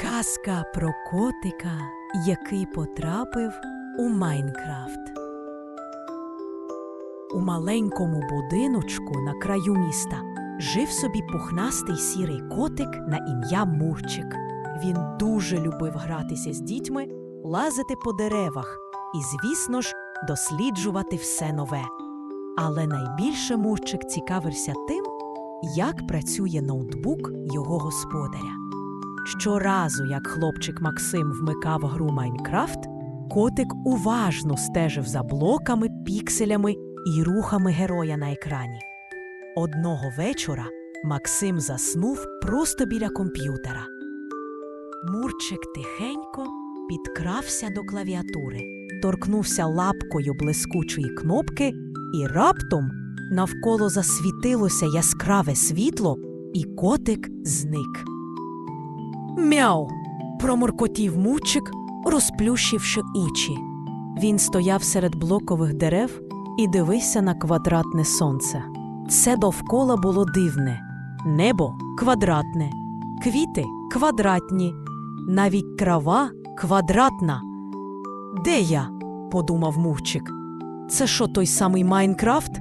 Казка про котика, який потрапив у Майнкрафт. У маленькому будиночку на краю міста жив собі пухнастий сірий котик на ім'я Мурчик. Він дуже любив гратися з дітьми, лазити по деревах і, звісно ж, досліджувати все нове. Але найбільше Мурчик цікавився тим, як працює ноутбук його господаря. Щоразу, як хлопчик Максим вмикав гру Майнкрафт, котик уважно стежив за блоками, пікселями і рухами героя на екрані. Одного вечора Максим заснув просто біля комп'ютера. Мурчик тихенько підкрався до клавіатури, торкнувся лапкою блискучої кнопки, і раптом навколо засвітилося яскраве світло, і котик зник. Мяу. проморкотів мурчик, розплющивши очі. Він стояв серед блокових дерев і дивився на квадратне сонце. Все довкола було дивне. Небо квадратне, квіти квадратні, навіть трава квадратна. Де я? подумав Мурчик. Це що той самий Майнкрафт?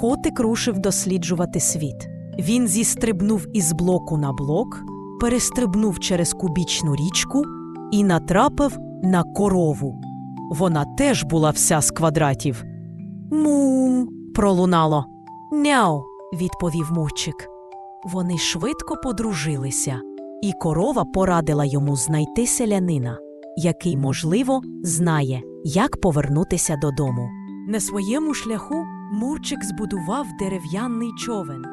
Котик рушив досліджувати світ. Він зістрибнув із блоку на блок, перестрибнув через кубічну річку і натрапив на корову. Вона теж була вся з квадратів. Мум. пролунало. Няу, відповів Мурчик. Вони швидко подружилися, і корова порадила йому знайти селянина, який, можливо, знає, як повернутися додому. На своєму шляху Мурчик збудував дерев'яний човен,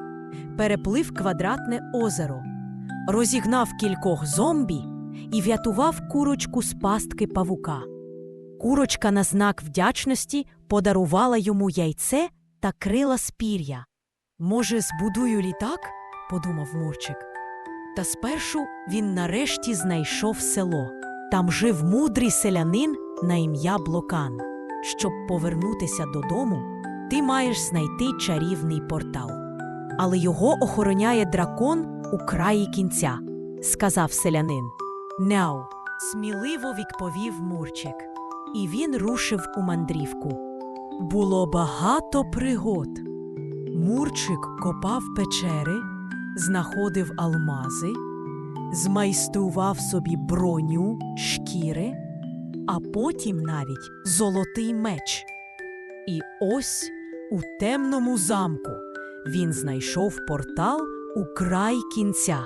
переплив квадратне озеро, розігнав кількох зомбі і врятував курочку з пастки павука. Курочка на знак вдячності подарувала йому яйце та крила з пір'я. Може, збудую літак? подумав Мурчик. Та спершу він нарешті знайшов село. Там жив мудрий селянин на ім'я Блокан. Щоб повернутися додому, ти маєш знайти чарівний портал. Але його охороняє дракон у краї кінця, сказав селянин. Няу, сміливо відповів Мурчик, і він рушив у мандрівку. Було багато пригод. Мурчик копав печери, знаходив алмази, змайстрував собі броню, шкіри, а потім навіть золотий меч. І ось у темному замку він знайшов портал у край кінця.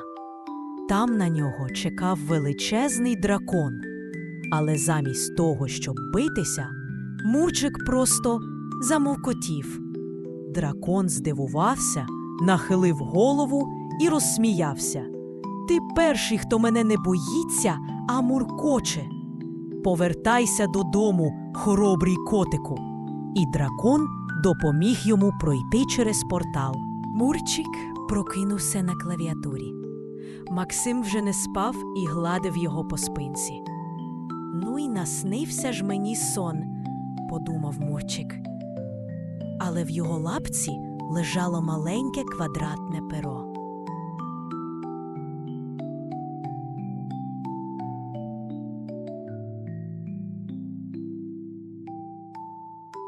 Там на нього чекав величезний дракон. Але замість того, щоб битися, Мурчик просто замовкотів. Дракон здивувався, нахилив голову і розсміявся. Ти перший, хто мене не боїться, а муркоче. Повертайся додому, хоробрий котику. І дракон допоміг йому пройти через портал. Мурчик прокинувся на клавіатурі. Максим вже не спав і гладив його по спинці. Ну й наснився ж мені сон, подумав Мурчик. Але в його лапці лежало маленьке квадратне перо.